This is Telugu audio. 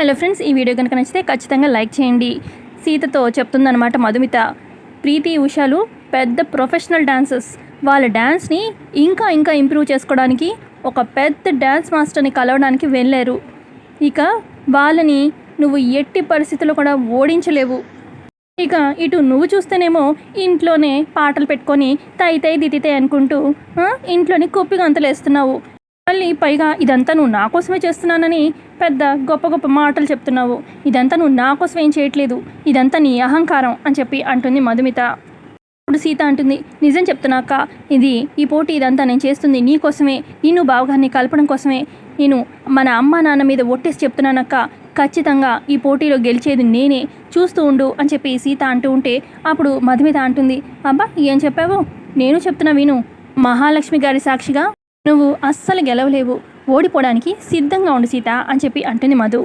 హలో ఫ్రెండ్స్ ఈ వీడియో కనుక నచ్చితే ఖచ్చితంగా లైక్ చేయండి. సీతతో చెప్తుందనమాట మధుమిత. ప్రీతి ఉషాలు పెద్ద ప్రొఫెషనల్ డాన్సర్స్. వాళ్ళ డ్యాన్స్ని ఇంకా ఇంకా ఇంప్రూవ్ చేసుకోవడానికి ఒక పెద్ద డ్యాన్స్ మాస్టర్ని కలవడానికి వెళ్ళారు. ఇక వాళ్ళని నువ్వు ఎట్టి పరిస్థితుల్లో కూడా ఓడించలేవు. ఇక ఇటు నువ్వు చూస్తేనేమో ఇంట్లోనే పాటలు పెట్టుకొని తై తై దితితే అనుకుంటూ ఇంట్లోని కుప్పి గంతలేస్తున్నావు. మళ్ళీ పైగా ఇదంతా నువ్వు నా కోసమే చేస్తున్నానని పెద్ద గొప్ప గొప్ప మాటలు చెప్తున్నావు. ఇదంతా నువ్వు నా కోసం ఏం చేయట్లేదు. ఇదంతా నీ అహంకారం అని చెప్పి అంటుంది మధుమిత. ఇప్పుడు సీత అంటుంది నిజం చెప్తున్నాక ఇది ఈ పోటీ ఇదంతా నేను చేస్తుంది నీ కోసమే నేను బావగారిని కలపడం కోసమే. నేను మన అమ్మ నాన్న మీద ఒట్టేసి చెప్తున్నానక్క ఖచ్చితంగా ఈ పోటీలో గెలిచేది నేనే. చూస్తూ ఉండు అని చెప్పి సీత అంటూ ఉంటే అప్పుడు మధుమిత అంటుంది అబ్బా ఏం చెప్పావు? నేను చెప్తున్నా విను. మహాలక్ష్మి గారి సాక్షిగా నువ్వు అస్సలు గెలవలేవు. ఓడిపోవడానికి సిద్ధంగా ఉండు సీత అని చెప్పి అంటుంది మధు.